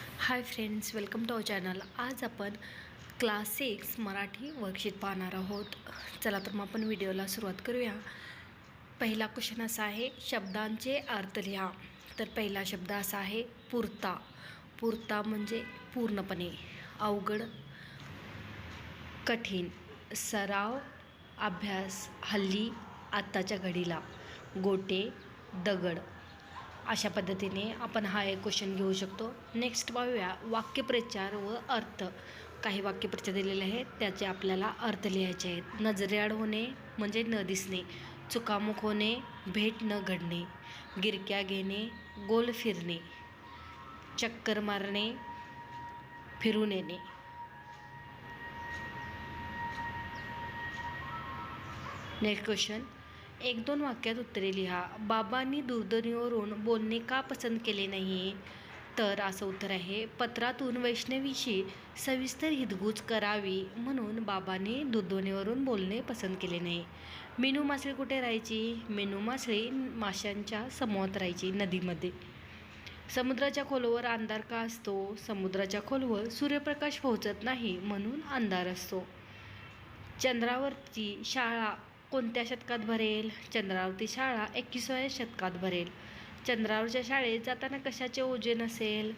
Hi friends welcome to our channel. आज आपण class six Marathi worksheet पाहणार आहोत. चला तर मग आपण व्हिडिओला सुरुवात करूया. पहिला क्वेश्चन असा आहे शब्दांचे अर्थ लिहा. तर पहिला शब्द असा आहे पुरता. पुरता म्हणजे पूर्णपणे अवघड कठीण. सराव अभ्यास हल्ली आत्ताच्या घडीला. गोटे दगड. अशा पद्धतीने आपण हा एक क्वेश्चन घेऊ शकतो. नेक्स्ट पाहूया वाक्यप्रचार व अर्थ. काही वाक्यप्रचार दिलेले आहेत त्याचे आपल्याला अर्थ लिहायचे आहेत. नजरेआड होणे म्हणजे न दिसणे चुकामुख होणे भेट न घडणे गिरक्या घेणे गोल फिरणे चक्कर मारणे फिरून येणे. नेक्स्ट क्वेश्चन एक दोन वाक्यात उत्तरे लिहा. बाबांनी दूरध्वनीवरून बोलणे का पसंत केले नाही? तर असं उत्तर आहे पत्रातून वैष्णवीशी सविस्तर हितगुज करावी म्हणून बाबांनी दूरध्वनीवरून बोलणे पसंत केले नाही. मेनू मासळी कुठे राहायची? मेनू मासळी माशांच्या समूहात राहायची नदीमध्ये. समुद्राच्या खोलवर अंधार का असतो? समुद्राच्या खोलवर सूर्यप्रकाश पोहोचत नाही म्हणून अंधार असतो. चंद्रावरची शाळा कोणत्या शतकात भरेल? चंद्रावरती शाळा एकविसाव्या शतकात भरेल. चंद्रावरच्या शाळेत जाताना कशाचे ओझे नसेल?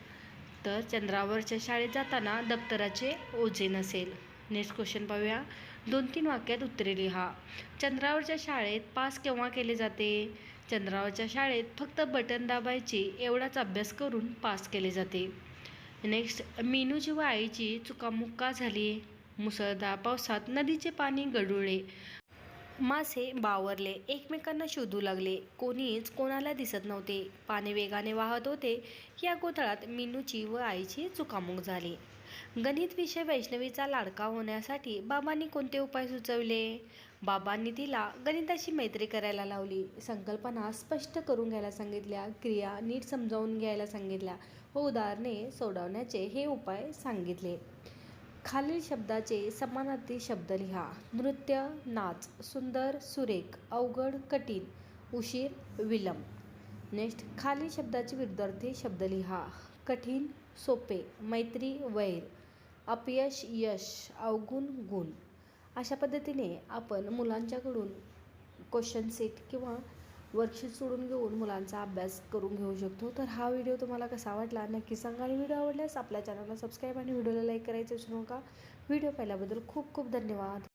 तर चंद्रावरच्या शाळेत जाताना दप्तराचे ओझे नसेल. नेक्स्ट क्वेश्चन पाहूया. दोन तीन वाक्यात उत्तरे लिहा. चंद्रावरच्या शाळेत पास केव्हा केले जाते? चंद्रावरच्या शाळेत फक्त बटन दाबायचे एवढाच अभ्यास करून पास केले जाते. नेक्स्ट मेनूची व आईची चुकामुक का झाली. मुसळधार पावसात नदीचे पाणी गडुळे मासे बावरले एकमेकांना शोधू लागले. कोणीच कोणाला दिसत नव्हते. पाणी वेगाने वाहत होते. या गोंधळात मिनूची व आईची चुकामुक झाली. गणित विषय वैष्णवीचा लाडका होण्यासाठी बाबांनी कोणते उपाय सुचवले? बाबांनी तिला गणिताशी मैत्री करायला लावली. संकल्पना स्पष्ट करून घ्यायला सांगितल्या. क्रिया नीट समजावून घ्यायला सांगितल्या व उदाहरणे सोडवण्याचे हे उपाय सांगितले. खालील शब्दाचे समानार्थी शब्द लिहा. नृत्य नाच सुंदर सुरेख अवघड कठीण उशीर विलंब. नेक्स्ट खालील शब्दाचे विरुद्धार्थी शब्द लिहा. कठीण सोपे मैत्री वैर अपयश यश अवगुण गुण. अशा पद्धतीने आपण मुलांच्याकडून क्वेश्चन सेट किंवा वर्कशीट सोडून घेऊन मुलांचा अभ्यास करून घेऊ शकतो. तर हा व्हिडिओ तुम्हाला कसा वाटला नक्की सांगा आणि व्हिडिओ आवडल्यास आपल्या चॅनलला सबस्क्राईब आणि व्हिडिओला लाईक करायचं विसरू नका. व्हिडिओ पाहिल्याबद्दल खूप खूप धन्यवाद.